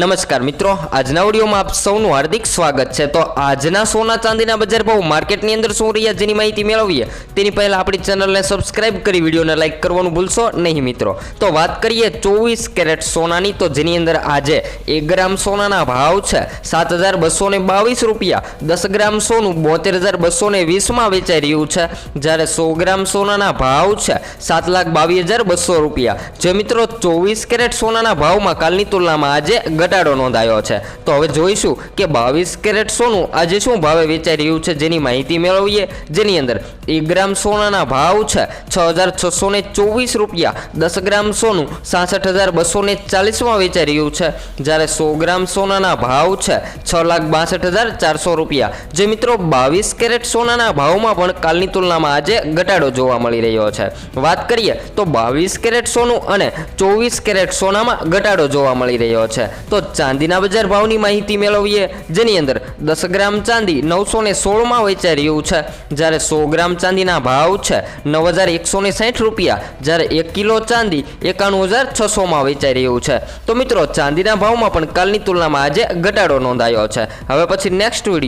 નમસ્કાર મિત્રો, આજના વિડીયોમાં આપ સૌનું હાર્દિક સ્વાગત છે. તો આજના સોના ચાંદીના બજાર ભાવ માર્કેટની અંદર શું રહ્યા જેની માહિતી મેળવીએ? તેની પહેલાં આપણી ચેનલને સબસ્ક્રાઇબ કરી, વિડીયોને લાઇક કરવાનું ભૂલશો નહીં મિત્રો. તો વાત કરીએ ચોવીસ કેરેટ સોનાની, તો જેની અંદર આજે એક ગ્રામ સોનાના ભાવ છે સાત હજાર બસો ને બાવીસ રૂપિયા. દસ ગ્રામ સોનું બોતેર હજાર બસો ને વીસમાં વેચાઈ રહ્યું છે. જ્યારે સો ગ્રામ સોનાના ભાવ છે સાત લાખ બાવીસ હજાર બસો રૂપિયા. જે મિત્રો ચોવીસ કેરેટ સોનાના ભાવમાં કાલની તુલનામાં આજે ઘટાડો નોંધાયો છે. તો હવે જોઈશું કે બાવીસ કેરેટ સોનું આજે શું ભાવે વેચાઈ રહ્યું છે જેની માહિતી મેળવીએ. જેની અંદર એક ગ્રામ સોનાના ભાવ છે છ હજાર છસો ને ચોવીસ રૂપિયા. દસ ગ્રામ સોનું સાસઠ હજાર બસો ને ચાલીસમાં વેચાઈ રહ્યું છે. જ્યારે સો ગ્રામ સોનાના ભાવ છે છ લાખ બાસઠ હજાર ચારસો રૂપિયા. જે મિત્રો બાવીસ કેરેટ સોનાના ભાવમાં પણ કાલની તુલનામાં આજે ઘટાડો જોવા મળી રહ્યો છે. વાત કરીએ તો બાવીસ કેરેટ સોનું અને ચોવીસ કેરેટ સોનામાં ઘટાડો જોવા મળી રહ્યો છે. તો ચાંદીના બજાર ભાવની માહિતી મેળવીએ, જેની અંદર દસ ગ્રામ ચાંદી નવસો ને સોળમાં વેચાઈ રહ્યું છે. જ્યારે સો ગ્રામ ચાંદીના ભાવ છે નવ હજાર એકસો ને સાઠ રૂપિયા, જ્યારે એક કિલો ચાંદી એકાણું હજાર છસોમાં વેચાઈ રહ્યું છે. તો મિત્રો, ચાંદીના ભાવમાં પણ કાલની તુલનામાં આજે ઘટાડો નોંધાયો છે. હવે પછી નેક્સ્ટ વીડિયો